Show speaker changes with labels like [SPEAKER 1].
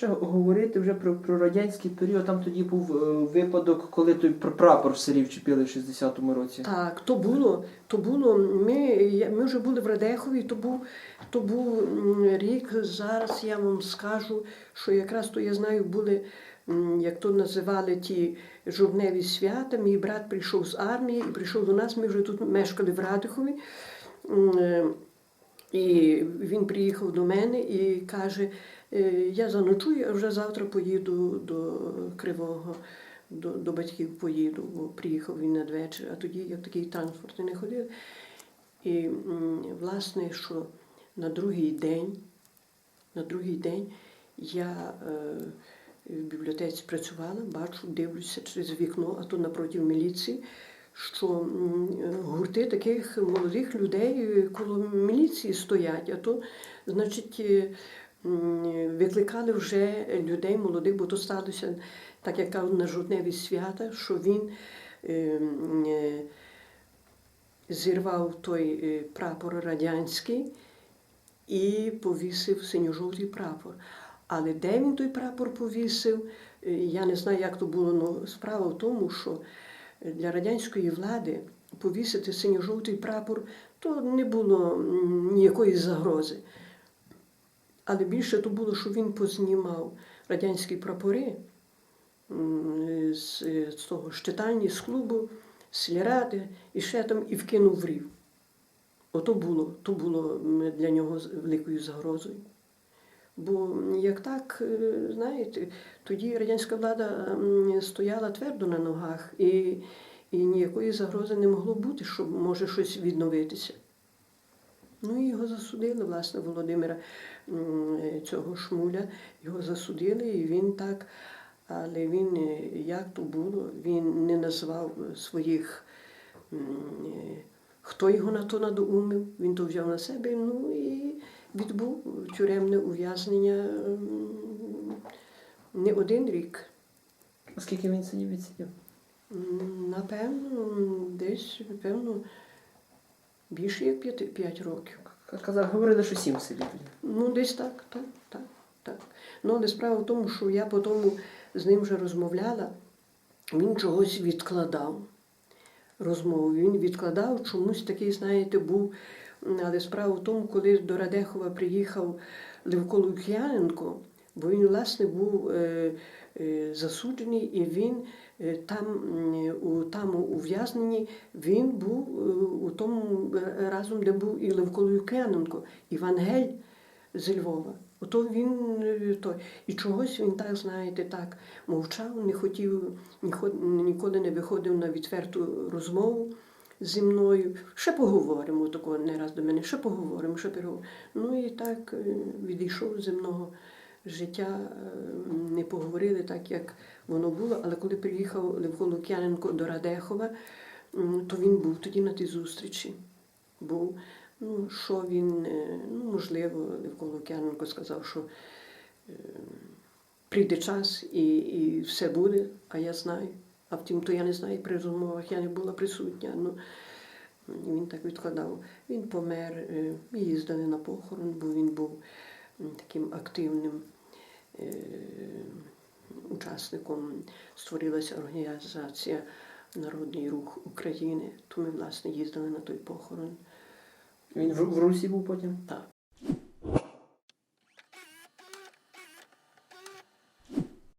[SPEAKER 1] Ще говорити вже про, про радянський період, там тоді був е, випадок, коли той пр- прапор в селі вчепили в 60-му році.
[SPEAKER 2] Так, то було, то було. Ми, ми вже були в Радехові, то був, то був рік. Зараз я вам скажу, що якраз то я знаю, були, як то називали ті жовневі свята. Мій брат прийшов з армії і прийшов до нас. Ми вже тут мешкали в Радихові. М, е, І він приїхав до мене і каже: «Е, я заночую, а вже завтра поїду до Кривого, до, до батьків поїду, бо приїхав він надвечір, а тоді як такий транспорт не ходив. І власне, що на другий день, на другий день я е, в бібліотеці працювала, бачу, дивлюся через вікно, а то напроти міліції, що гурти таких молодих людей е, коло міліції стоять, а то, значить, е, викликали вже людей молодих, бо то сталося, так як кажуть, на жовтневі свята, що він е, е, зірвав той е, прапор радянський і повісив синьо-жовтий прапор. Але де він той прапор повісив, я не знаю, як то було. але справа в тому, що для радянської влади повісити синьо-жовтий прапор то не було ніякої загрози. Але більше то було, що він познімав радянські прапори з, з того щитальні, з клубу, з сільради, і ще там і вкинув в рів. Ото було, то було для нього великою загрозою. Бо як так, е, знаєте, тоді радянська влада стояла твердо на ногах, і, і ніякої загрози не могло бути, що може щось відновитися. Ну і його засудили, власне, Володимира е, цього шмуля. Його засудили, і він так, але він, е, як то було, він не назвав е, своїх, хто його на то надоумив, він то взяв на себе, ну і відбув тюремне ув'язнення не один рік.
[SPEAKER 1] Оскільки він сидів відсидів?
[SPEAKER 2] Напевно, десь, певно, більше як п'яти- п'ять років.
[SPEAKER 1] Казав, говорили, що сім сидів.
[SPEAKER 2] Ну, десь так, так, так, так. Ну, але справа в тому, що я потім з ним вже розмовляла, він чогось відкладав розмову. Він відкладав, чомусь такий, знаєте, був. Але справа в тому, коли до Радехова приїхав Левко Лук'яненко, бо він, власне, був е, е, засуджений, і він е, там, у, там ув'язненні він був у тому разом, де був і Левко Лук'яненко, Іван Гель з Львова. Ото він той. І чогось він так, знаєте, так мовчав, не хотів, ніколи не виходив на відверту розмову зі мною. Ще поговоримо такого не раз до мене, ще поговоримо, ще поговоримо. Ну і так відійшов земного життя, е, не поговорили так, як воно було. Але коли приїхав Левко Лук'яненко до Радехова, то він був тоді на тій зустрічі. Був. Ну, що він, е, ну, можливо, Левко Лук'яненко сказав, що е, прийде час і, і все буде, а я знаю. А втім, то я не знаю, при розмовах я не була присутня. Ну, він так відкладав. Він помер, їздили на похорон, бо він був таким активним учасником. Створилася організація Народний рух України. То ми, власне, їздили на той похорон.
[SPEAKER 1] Він в, в Русі був потім.
[SPEAKER 2] Так,